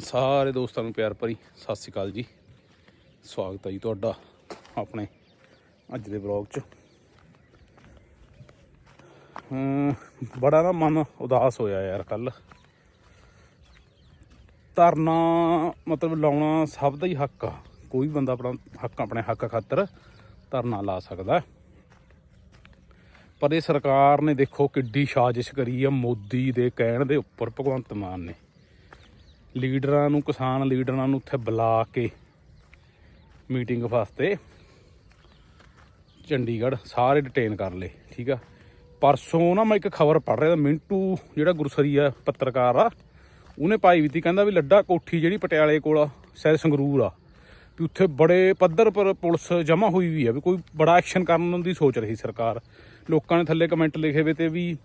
ਸਾਰੇ ਦੋਸਤਾਂ ਨੂੰ ਪਿਆਰ ਭਰੀ ਸਤਿ ਸ਼੍ਰੀ ਅਕਾਲ ਜੀ। ਸਵਾਗਤ ਹੈ ਜੀ ਤੁਹਾਡਾ ਆਪਣੇ ਅੱਜ ਦੇ ਵਲੌਗ 'ਚ। ਬੜਾ ਨਾ ਮਨ ਉਦਾਸ ਹੋਇਆ ਯਾਰ ਕੱਲ ਧਰਨਾ ਮਤਲਬ ਲਾਉਣਾ ਸਭ ਦਾ ਹੀ ਹੱਕ ਆ। ਕੋਈ ਬੰਦਾ ਆਪਣਾ ਹੱਕ, ਆਪਣੇ ਹੱਕ ਖਾਤਰ ਧਰਨਾ ਲਾ ਸਕਦਾ। ਪਰ ਇਹ ਸਰਕਾਰ ਨੇ ਦੇਖੋ ਕਿੱਡੀ ਸਾਜ਼ਿਸ਼ ਕਰੀ ਆ ਮੋਦੀ ਦੇ ਕਹਿਣ ਦੇ ਉੱਪਰ, ਭਗਵੰਤ ਮਾਨ ਨੇ। ਲੀਡਰਾਂ ਨੂੰ ਕਿਸਾਨ ਲੀਡਰਾਂ ਨੂੰ ਉੱਥੇ ਬੁਲਾ ਕੇ ਮੀਟਿੰਗ ਵਾਸਤੇ ਚੰਡੀਗੜ੍ਹ ਸਾਰੇ ਡਿਟੇਨ ਕਰ ਲਏ ਠੀਕ ਆ। ਪਰਸੋਂ ਨਾ ਮੈਂ ਇੱਕ ਖਬਰ ਪੜ੍ਹ ਰਿਹਾ ਮਿੰਟੂ ਜਿਹੜਾ ਗੁਰਸਰੀ ਆ ਪੱਤਰਕਾਰ ਆ ਉਹਨੇ ਪਾਈ ਵੀ ਤੀ ਕਹਿੰਦਾ ਵੀ ਲੱਡਾ ਕੋਠੀ ਜਿਹੜੀ ਪਟਿਆਲੇ ਕੋਲ ਆ, ਸ਼ਾਇਦ ਸੰਗਰੂਰ ਆ ਵੀ ਉੱਥੇ ਬੜੇ ਪੱਧਰ ਪਰ ਪੁਲਿਸ ਜਮ੍ਹਾਂ ਹੋਈ ਵੀ ਆ ਵੀ ਕੋਈ ਬੜਾ ਐਕਸ਼ਨ ਕਰਨ ਦੀ ਸੋਚ ਰਹੀ ਸਰਕਾਰ। ਲੋਕਾਂ ਨੇ ਥੱਲੇ ਕਮੈਂਟ ਲਿਖੇ ਵੇ ਤੇ ਵੀ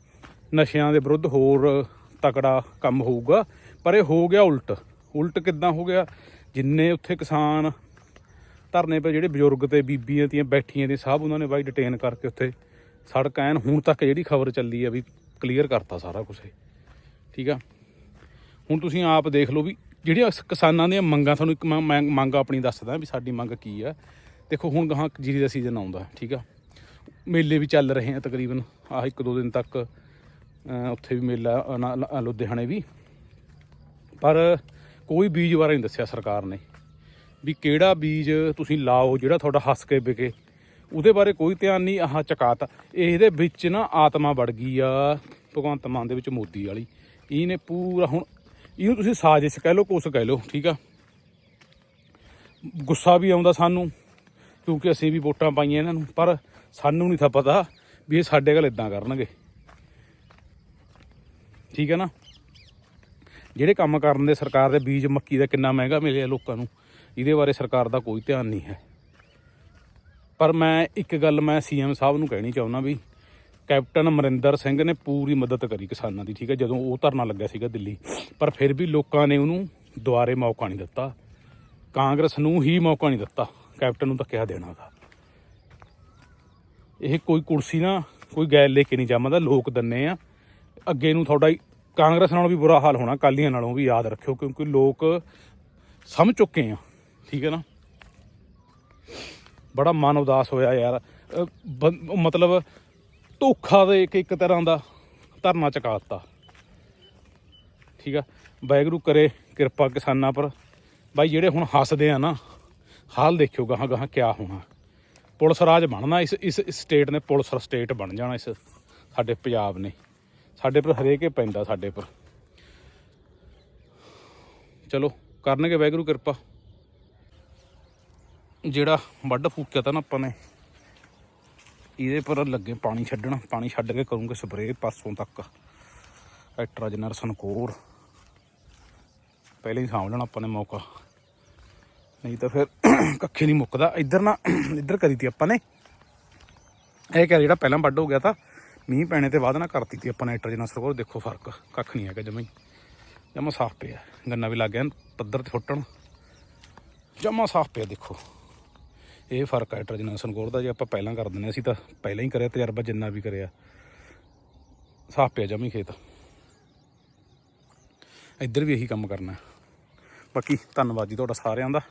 ਨਸ਼ਿਆਂ ਦੇ ਵਿਰੁੱਧ ਹੋਰ ਤਕੜਾ ਕੰਮ ਹੋਊਗਾ। ਪਰ ਇਹ ਹੋ ਗਿਆ ਉਲਟ। ਉਲਟ ਕਿੱਦਾਂ ਹੋ ਗਿਆ? ਜਿੰਨੇ ਉੱਥੇ ਕਿਸਾਨ ਧਰਨੇ 'ਤੇ ਜਿਹੜੇ ਬਜ਼ੁਰਗ ਤੇ ਬੀਬੀਆਂ ਤੀਆਂ ਬੈਠੀਆਂ ਤੇ ਸਭ ਉਹਨਾਂ ਨੇ ਬਾਈ ਡਿਟੇਨ ਕਰਕੇ ਉੱਥੇ ਸੜਕ ਐਨ ਹੁਣ ਤੱਕ ਜਿਹੜੀ ਖਬਰ ਚੱਲੀ ਆ ਵੀ ਕਲੀਅਰ ਕਰਤਾ ਸਾਰਾ ਕੁਝ ਠੀਕ ਆ? ਹੁਣ ਤੁਸੀਂ ਆਪ ਦੇਖ ਲਓ ਵੀ ਜਿਹੜੀਆਂ ਕਿਸਾਨਾਂ ਦੀਆਂ ਮੰਗਾਂ, ਤੁਹਾਨੂੰ ਇੱਕ ਮੈਂ ਮੈਂ ਮੰਗ ਆਪਣੀ ਦੱਸਦਾ ਵੀ ਸਾਡੀ ਮੰਗ ਕੀ ਆ। ਦੇਖੋ ਹੁਣ ਗਾਹਾਂ ਜੀਰੀ ਦਾ ਸੀਜ਼ਨ ਆਉਂਦਾ, ਠੀਕ ਆ? ਮੇਲੇ ਵੀ ਚੱਲ ਰਹੇ ਆ ਤਕਰੀਬਨ, ਆਹ ਇੱਕ ਦੋ ਦਿਨ ਤੱਕ ਉੱਥੇ ਵੀ ਮੇਲਾ ਲੁਧਿਆਣੇ ਵੀ। ਪਰ ਕੋਈ ਬੀਜ ਬਾਰੇ ਨਹੀਂ ਦੱਸਿਆ ਸਰਕਾਰ ਨੇ। ਵੀ ਕਿਹੜਾ ਬੀਜ ਤੁਸੀਂ ਲਾਓ, ਜਿਹੜਾ ਤੁਹਾਡਾ ਹੱਸ ਕੇ ਵਿਕੇ। ਉਹਦੇ ਬਾਰੇ ਕੋਈ ਧਿਆਨ ਨਹੀਂ, ਆਹ ਚਕਾਤਾ। ਇਹਦੇ ਵਿੱਚ ਨਾ ਆਤਮਾ ਵੜ ਗਈ ਆ, ਭਗਵੰਤ ਮਾਨ ਦੇ ਵਿੱਚ ਮੋਦੀ ਵਾਲੀ। ਇਹਨੇ ਪੂਰਾ ਹੁਣ, ਇਹਨੂੰ ਤੁਸੀਂ ਸਾਜ਼ਿਸ਼ ਕਹਿ ਲਓ, ਕੁਛ ਕਹਿ ਲਓ, ਠੀਕ ਆ? ਗੁੱਸਾ ਵੀ ਆਉਂਦਾ ਸਾਨੂੰ, ਕਿਉਂਕਿ ਅਸੀਂ ਵੀ ਵੋਟਾਂ ਪਾਈਆਂ ਇਹਨਾਂ ਨੂੰ। ਪਰ ਸਾਨੂੰ ਨਹੀਂ ਤਾਂ ਪਤਾ ਵੀ ਇਹ ਸਾਡੇ ਕੋਲ ਇਦਾਂ ਕਰਨਗੇ। ਠੀਕ ਹੈ ਨਾ? ਜਿਹੜੇ ਕੰਮ ਕਰਨ ਦੇ ਸਰਕਾਰ ਦੇ ਬੀਜ ਮੱਕੀ ਦਾ ਕਿੰਨਾ ਮਹਿੰਗਾ ਮਿਲਿਆ ਲੋਕਾਂ ਨੂੰ, ਇਹਦੇ ਬਾਰੇ ਸਰਕਾਰ ਦਾ ਕੋਈ ਧਿਆਨ ਨਹੀਂ ਹੈ। ਪਰ ਮੈਂ ਇੱਕ ਗੱਲ ਮੈਂ ਸੀਐਮ ਸਾਹਿਬ ਨੂੰ ਕਹਿਣੀ ਚਾਹੁੰਦਾ ਵੀ ਕੈਪਟਨ ਅਮਰਿੰਦਰ ਸਿੰਘ ਨੇ ਪੂਰੀ ਮਦਦ ਕਰੀ ਕਿਸਾਨਾਂ ਦੀ, ਠੀਕ ਹੈ, ਜਦੋਂ ਉਹ ਧਰਨਾ ਲੱਗਿਆ ਸੀਗਾ ਦਿੱਲੀ। ਪਰ ਫਿਰ ਵੀ ਲੋਕਾਂ ਨੇ ਉਹਨੂੰ ਦੁਬਾਰੇ ਮੌਕਾ ਨਹੀਂ ਦਿੱਤਾ। ਕਾਂਗਰਸ ਨੂੰ ਹੀ ਮੌਕਾ ਨਹੀਂ ਦਿੱਤਾ, ਕੈਪਟਨ ਨੂੰ ਤਾਂ ਕਿਹਾ ਦੇਣਾ ਦਾ। ਇਹ ਕੋਈ ਕੁਰਸੀ ਨਾ, ਕੋਈ ਗੈਲ ਲੈ ਕੇ ਨਹੀਂ ਜਾਮਦਾ ਲੋਕ ਦੰਨੇ ਆ। ਅੱਗੇ ਨੂੰ ਤੁਹਾਡਾ ਹੀ- ਕਾਂਗਰਸ ਨਾਲੋਂ ਵੀ ਬੁਰਾ ਹਾਲ ਹੋਣਾ ਕਾਲੀਆਂ ਨਾਲੋਂ ਵੀ ਯਾਦ ਰੱਖਿਓ, ਕਿਉਂਕਿ ਲੋਕ ਸਮਝ ਚੁੱਕੇ ਆ, ਠੀਕ ਹੈ ਨਾ? ਬੜਾ ਮਨ ਉਦਾਸ ਹੋਇਆ ਯਾਰ। ਅਹ ਮਤਲਬ ਧੋਖਾ ਦੇ ਇੱਕ ਇੱਕ ਤਰ੍ਹਾਂ ਦਾ ਧਰਨਾ ਚਕਾਤਾ ਠੀਕ ਆ? ਵਾਹਿਗੁਰੂ ਕਰੇ ਕਿਰਪਾ ਕਿਸਾਨਾਂ ਪਰ। ਬਾਈ, ਜਿਹੜੇ ਹੁਣ ਹੱਸਦੇ ਆ ਨਾ, ਹਾਲ ਦੇਖਿਓ ਗਾਹਾਂ ਗਾਹਾਂ ਕਿਆ ਹੋਣਾ। ਪੁਲਿਸ ਰਾਜ ਬਣਨਾ, ਇਸ ਇਸ ਸਟੇਟ ਨੇ ਪੁਲਿਸ ਸਟੇਟ ਬਣ ਜਾਣਾ, ਇਸ ਸਾਡੇ ਪੰਜਾਬ ਨੇ। ਸਾਡੇ ਪਰ ਹਰੇਕੇ ਪੈਂਦਾ ਸਾਡੇ ਪਰ। ਚਲੋ, ਕਰਨਗੇ ਵਾਹਿਗੁਰੂ ਕਿਰਪਾ। ਜਿਹੜਾ ਵੱਢ ਫੂਕਿਆ ਤਾਂ ਨਾ ਆਪਾਂ ਨੇ, ਇਹਦੇ ਪਰ ਲੱਗੇ ਪਾਣੀ ਛੱਡਣ, ਪਾਣੀ ਛੱਡ ਕੇ ਕਰੂੰਗੇ ਸਪਰੇਅ ਪਰਸੋਂ ਤੱਕ। ਐਟਰਾਜਨਰ ਸਨਕੋਰ ਪਹਿਲੇ ਹੀ ਸਾਂਭ ਲੈਣਾ ਆਪਾਂ ਨੇ ਮੌਕਾ। ਨਹੀਂ ਤਾਂ ਫਿਰ ਕੱਖੇ ਨਹੀਂ ਮੁੱਕਦਾ। ਇੱਧਰ ਨਾ, ਇੱਧਰ ਕਰੀ ਤੀ ਆਪਾਂ ਨੇ। ਇਹ ਕਿਆ ਜਿਹੜਾ ਪਹਿਲਾਂ ਵੱਢ ਹੋ ਗਿਆ ਤਾਂ ਮੀਂਹ ਪੈਣੇ ਤੇ ਬਾਅਦ ਨਾ ਕਰਤੀ ਤੀ ਆਪਾਂ ਨੇ ਐਟਰਾਜਨਰ ਸਨਕੋਰ ਦੇਖੋ ਫ਼ਰਕ, ਕੱਖ ਨਹੀਂ ਹੈਗਾ ਜਮਾਂ ਹੀ। ਜਮਾ ਸਾਫ਼ ਪਿਆ। ਗੰਨਾ ਵੀ ਲੱਗ ਗਿਆ, ਪੱਧਰ ਤੇ ਫੁੱਟਣ। ਜਮਾ ਸਾਫ਼ ਪਿਆ, ਦੇਖੋ। ਇਹ ਫ਼ਰਕ ਹੈ ਟਰਜਨਲ ਸੰਗੋਰ ਦਾ। ਜੇ ਆਪਾਂ ਪਹਿਲਾਂ ਕਰ ਦਿੰਦੇ ਅਸੀਂ ਤਾਂ ਪਹਿਲਾਂ ਹੀ ਕਰਿਆ, ਤਜਰਬਾ ਜਿੰਨਾ ਵੀ ਕਰਿਆ। ਸਾਫ਼ ਪਿਆ ਜਮੀ ਖੇਤ। ਇੱਧਰ ਵੀ ਇਹੀ ਕੰਮ ਕਰਨਾ। ਬਾਕੀ ਧੰਨਵਾਦ ਜੀ ਤੁਹਾਡਾ ਸਾਰਿਆਂ ਦਾ।